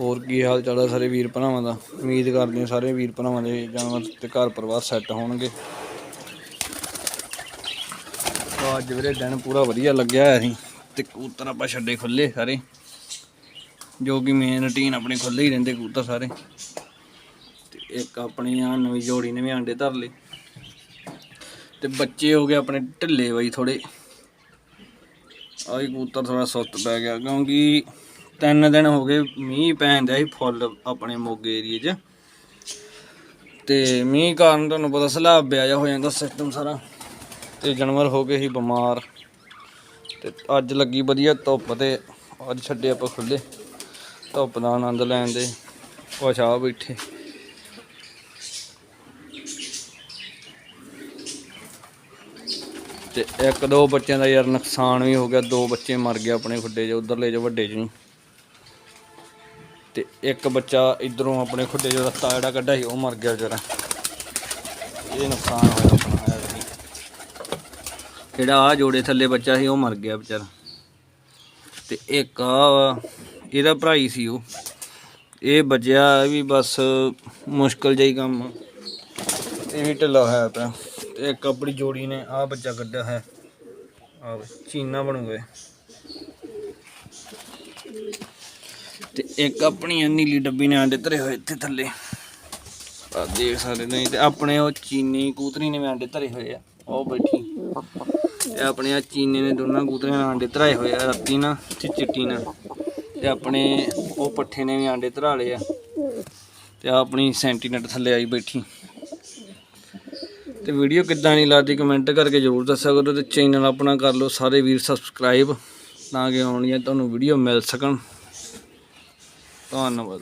ਹੋਰ ਕੀ ਹਾਲ ਚਾਲ ਹੈ ਸਾਰੇ ਵੀਰ ਭਰਾਵਾਂ ਦਾ? ਉਮੀਦ ਕਰਦੇ ਹਾਂ ਸਾਰੇ ਵੀਰ ਭਰਾਵਾਂ ਦੇ ਜਾਨਵਰ ਤੇ ਘਰ ਪਰਿਵਾਰ ਸੈੱਟ ਹੋਣਗੇ। ਤਾਂ ਅੱਜ ਵੀਰੇ ਦਿਨ ਪੂਰਾ ਵਧੀਆ ਲੱਗਿਆ ਹੋਇਆ ਸੀ ਤੇ ਕਬੂਤਰ ਆਪਾਂ ਛੱਡੇ ਖੁੱਲੇ ਸਾਰੇ। ਜੋ ਕਿ ਮੇਨ ਰੁਟੀਨ ਆਪਣੇ ਖੁੱਲੇ ਹੀ ਰਹਿੰਦੇ ਕਬੂਤਰ ਸਾਰੇ। ਤੇ ਇੱਕ ਆਪਣੀ ਆ ਨਵੀਂ ਜੋੜੀ ਨੇ ਵੀ ਆਂਡੇ ਧਰ ਲਏ। ਤੇ ਬੱਚੇ ਹੋ ਗਏ ਆਪਣੇ ਢਿੱਲੇ ਬਾਈ ਥੋੜੇ ਆਹ ਕਬੂਤਰ ਥੋੜਾ ਸੁਸਤ ਪੈ ਗਿਆ ਕਿਉਂਕਿ ਤਿੰਨ ਦਿਨ ਹੋ ਗਏ ਮੀਂਹ ਪੈਂਦਾ ਸੀ ਫੁੱਲ ਆਪਣੇ ਮੋਗੇ ਏਰੀਏ 'ਚ। ਤੇ ਮੀਂਹ ਕਾਰਨ ਤੁਹਾਨੂੰ ਪਤਾ ਸਲਾਬ ਬਿਆ ਹੋ ਜਾਂਦਾ ਸਿਸਟਮ ਸਾਰਾ। ਤੇ ਜਾਨਵਰ ਹੋ ਗਏ ਸੀ ਬਿਮਾਰ। ਤੇ ਅੱਜ ਲੱਗੀ ਵਧੀਆ ਧੁੱਪ ਤੇ ਅੱਜ ਛੱਡੇ ਆਪਾਂ ਖੁੱਲੇ ਧੁੱਪ ਦਾ ਆਨੰਦ ਲੈਣ ਦੇ। ਕੁਛ ਆ ਬੈਠੇ। ਤੇ ਇੱਕ ਦੋ ਬੱਚਿਆਂ ਦਾ ਯਾਰ ਨੁਕਸਾਨ ਵੀ ਹੋ ਗਿਆ। ਦੋ ਬੱਚੇ ਮਰ ਗਏ ਆਪਣੇ ਖੁੱਡੇ 'ਚ, ਉਧਰਲੇ 'ਚ, ਵੱਡੇ 'ਚ ਨਹੀਂ ਤੇ ਇੱਕ ਬੱਚਾ ਇਧਰੋਂ ਆਪਣੇ ਖੁੱਡੇ 'ਚ ਰਸਤਾ ਜਿਹੜਾ ਕੱਢਿਆ ਸੀ, ਉਹ ਮਰ ਗਿਆ ਵਿਚਾਰਾ। ਇਹ ਨੁਕਸਾਨ ਹੋਇਆ ਆਪਣਾ ਜਿਹੜਾ ਆ ਜੋੜੇ ਥੱਲੇ ਬੱਚਾ ਸੀ, ਉਹ ਮਰ ਗਿਆ ਵਿਚਾਰਾ। ਤੇ ਇੱਕ ਆ ਇਹਦਾ ਭਰਾ ਹੀ ਸੀ ਉਹ। ਇਹ ਬਚਿਆ ਵੀ ਬਸ ਮੁਸ਼ਕਲ ਜਿਹਾ ਕੰਮ ਇਹ ਵੀ ਢਿੱਲਾ ਹੋਇਆ ਪਿਆ। ਤੇ ਇੱਕ ਆਪਣੀ ਜੋੜੀ ਨੇ ਆ ਬੱਚਾ ਕੱਢਿਆ ਹੈ। ਆ ਚੀਨਾ ਬਣੂ ਗਏ ਤੇ ਇੱਕ ਆਪਣੀ ਨੀਲੀ ਡੱਬੀ ਨੇ ਆਂਡੇ ਧਰੇ ਹੋਏ ਇੱਥੇ ਥੱਲੇ। ਆ ਦੇਖ ਸਕਦੇ ਨਹੀਂ ਤੇ ਆਪਣੇ ਉਹ ਚੀਨੀ ਕੂਤਰੀ ਨੇ ਵੀ ਆਂਡੇ ਧਰੇ ਹੋਏ ਆ। ਉਹ ਬੈਠੀ। ਤੇ ਆਪਣੇ ਆ ਚੀਨੇ ਨੇ ਦੋਨਾਂ ਕੂਤਰੀਆਂ ਨੇ ਆਂਡੇ ਧਰਾਏ ਹੋਏ ਆ, ਰੱਤੀ ਨਾਲ ਤੇ ਚਿੱਟੀ ਨਾਲ ਤੇ ਆਪਣੇ ਉਹ ਪੱਠੇ ਨੇ ਵੀ ਆਂਡੇ ਧਰਾ ਲਏ ਆ। ਤੇ ਆ ਆਪਣੀ ਸੈਂਟੀਨੈਟ ਥੱਲੇ ਆਈ ਬੈਠੀ। ਤੇ ਵੀਡੀਓ ਕਿੱਦਾਂ ਨਹੀਂ ਲੱਗਦੀ ਕਮੈਂਟ ਕਰਕੇ ਜ਼ਰੂਰ ਦੱਸਿਆ ਕਰੋ ਤੇ ਚੈਨਲ ਆਪਣਾ ਕਰ ਲਓ, ਸਾਰੇ ਵੀਰ ਸਬਸਕ੍ਰਾਈਬ, ਤਾਂ ਕਿ ਆਉਣੀਆਂ ਤੁਹਾਨੂੰ ਵੀਡੀਓ ਮਿਲ ਸਕਣ। ধন্যবাদ।